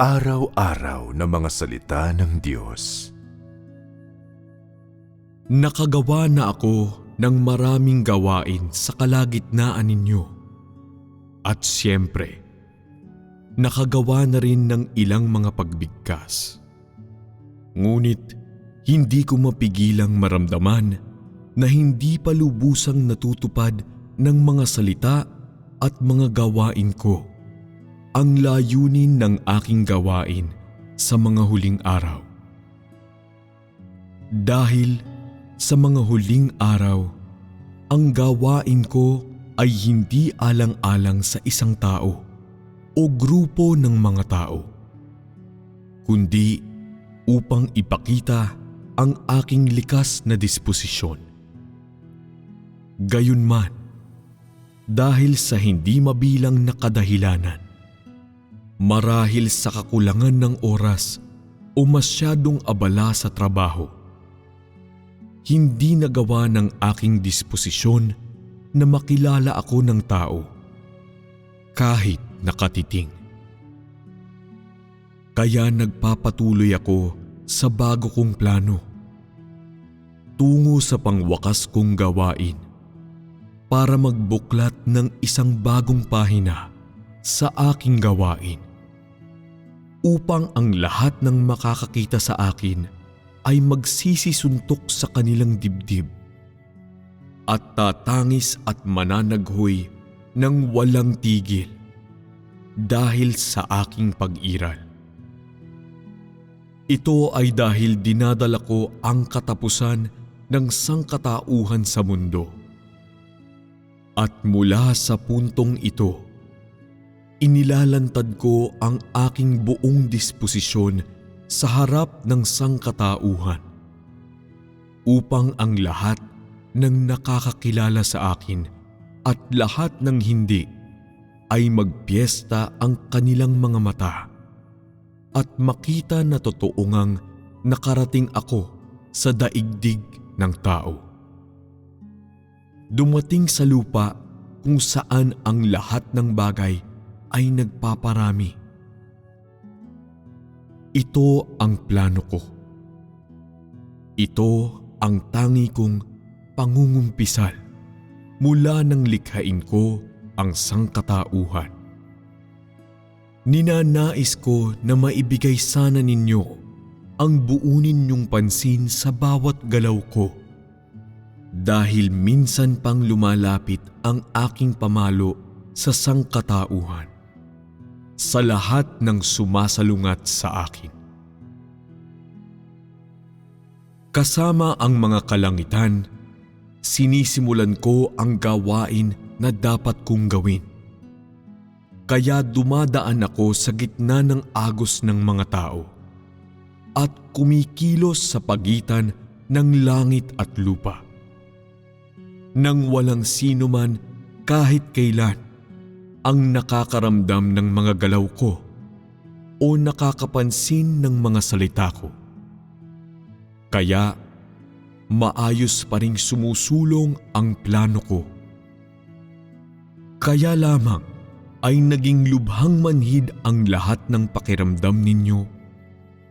Pang-araw-araw na mga salita ng Diyos. Nakagawa na ako ng maraming gawain sa kalagitnaan ninyo. At siyempre, nakagawa na rin ng ilang mga pagbigkas. Ngunit hindi ko mapigilang maramdaman na hindi pa lubusang natutupad ng mga salita at mga gawain ko ang layunin ng aking gawain sa mga huling araw. Dahil sa mga huling araw, ang gawain ko ay hindi alang-alang sa isang tao o grupo ng mga tao, kundi upang ipakita ang aking likas na disposisyon. Gayunman, dahil sa hindi mabilang na kadahilanan, marahil sa kakulangan ng oras o masyadong abala sa trabaho, hindi nagawa ng aking disposisyon na makilala ako ng tao kahit nakatiting. Kaya nagpapatuloy ako sa bago kong plano tungo sa pangwakas kong gawain para magbuklat ng isang bagong pahina sa aking gawain upang ang lahat ng makakakita sa akin ay magsisisuntok sa kanilang dibdib at tatangis at mananaghoy ng walang tigil dahil sa aking pag-iral. Ito ay dahil dinadala ko ang katapusan ng sangkatauhan sa mundo. At mula sa puntong ito, inilalantad ko ang aking buong disposisyon sa harap ng sangkatauhan upang ang lahat ng nakakakilala sa akin at lahat ng hindi ay magpiesta ang kanilang mga mata at makita na totoo ngang nakarating ako sa daigdig ng tao. Dumating sa lupa kung saan ang lahat ng bagay ay nagpaparami. Ito ang plano ko. Ito ang tangi kong pangungumpisal mula nang likhain ko ang sangkatauhan. Ninanais ko na maibigay sana ninyo ang buunin niyong pansin sa bawat galaw ko dahil minsan pang lumalapit ang aking pamalo sa sangkatauhan sa lahat ng sumasalungat sa akin. Kasama ang mga kalangitan, sinisimulan ko ang gawain na dapat kong gawin. Kaya dumadaan ako sa gitna ng agos ng mga tao at kumikilos sa pagitan ng langit at lupa. Nang walang sino man kahit kailan ang nakakaramdam ng mga galaw ko o nakakapansin ng mga salita ko. Kaya maayos pa ring sumusulong ang plano ko. Kaya lamang ay naging lubhang manhid ang lahat ng pakiramdam ninyo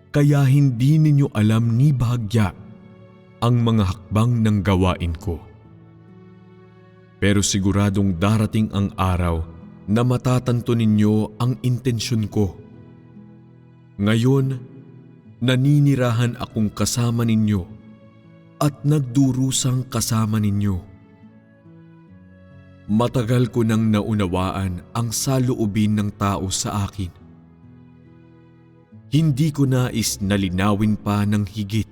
kaya hindi ninyo alam ni bahagya ang mga hakbang ng gawain ko. Pero siguradong darating ang araw na matatanto ninyo ang intensyon ko. Ngayon, naninirahan akong kasama ninyo at nagdurusang kasama ninyo. Matagal ko nang naunawaan ang saloobin ng tao sa akin. Hindi ko nais na linawin pa ng higit,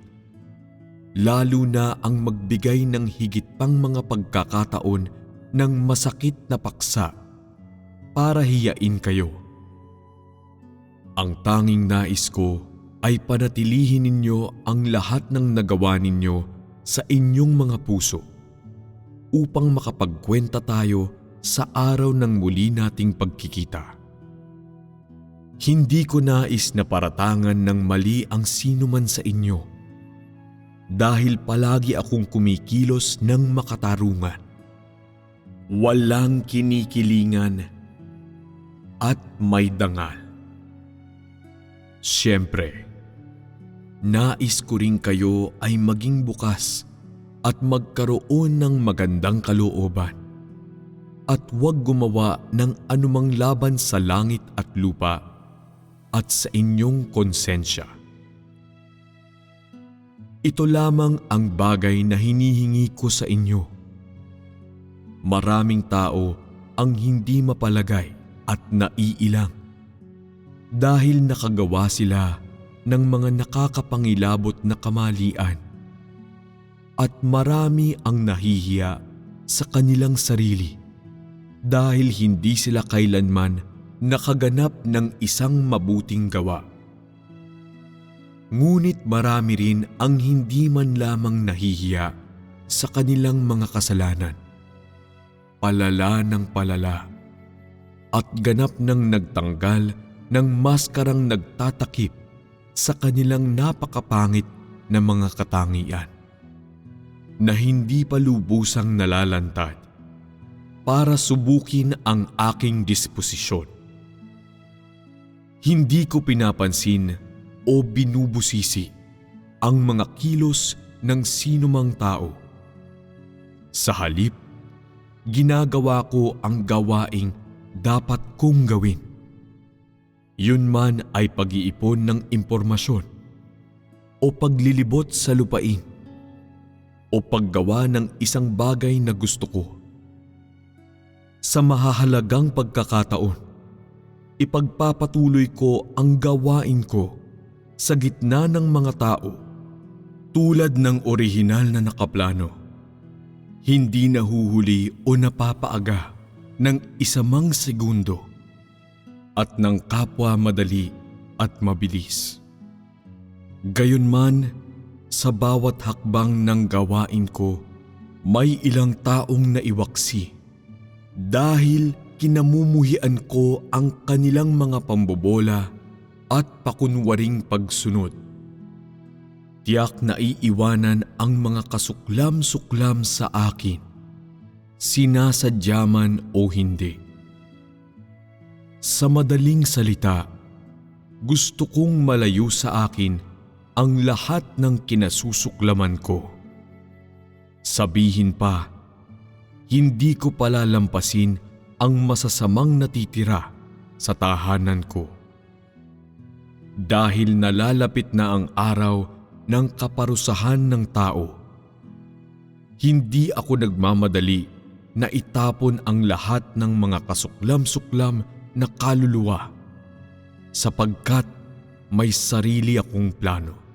lalo na ang magbigay ng higit pang mga pagkakataon ng masakit na paksa para hiyain kayo. Ang tanging nais ko ay panatilihin ninyo ang lahat ng nagawa ninyo sa inyong mga puso upang makapagkwenta tayo sa araw ng muli nating pagkikita. Hindi ko nais na paratangan ng mali ang sino man sa inyo dahil palagi akong kumikilos ng makatarungan. Walang kinikilingan at may dangal. Siyempre, nais ko rin kayo ay maging bukas at magkaroon ng magandang kalooban at huwag gumawa ng anumang laban sa langit at lupa at sa inyong konsensya. Ito lamang ang bagay na hinihingi ko sa inyo. Maraming tao ang hindi mapalagay at naiilang dahil nakagawa sila ng mga nakakapangilabot na kamalian at marami ang nahihiya sa kanilang sarili dahil hindi sila kailanman nakaganap ng isang mabuting gawa. Ngunit marami rin ang hindi man lamang nahihiya sa kanilang mga kasalanan. Palala ng palala at ganap ng nagtanggal ng maskarang nagtatakip sa kanilang napakapangit na mga katangian na hindi pa lubusang nalalantad para subukin ang aking disposisyon. Hindi ko pinapansin o binubusisi ang mga kilos ng sinumang tao. Sa halip, ginagawa ko ang gawaing dapat kong gawin. Yun man ay pag-iipon ng impormasyon o paglilibot sa lupain o paggawa ng isang bagay na gusto ko. Sa mahahalagang pagkakataon, ipagpapatuloy ko ang gawain ko sa gitna ng mga tao tulad ng orihinal na nakaplano. Hindi nahuhuli o napapaaga ng isamang segundo at ng kapwa madali at mabilis. Gayunman, sa bawat hakbang ng gawain ko, may ilang taong naiwaksi dahil kinamumuhian ko ang kanilang mga pambobola at pakunwaring pagsunod. Tiyak na iiwanan ang mga kasuklam-suklam sa akin, sinasadyaman o hindi. Sa madaling salita, gusto kong malayo sa akin ang lahat ng kinasusuklaman ko. Sabihin pa, hindi ko palalampasin ang masasamang natitira sa tahanan ko. Dahil nalalapit na ang araw ng kaparusahan ng tao, hindi ako nagmamadali na itapon ang lahat ng mga kasuklam-suklam na kaluluwa sapagkat may sarili akong plano.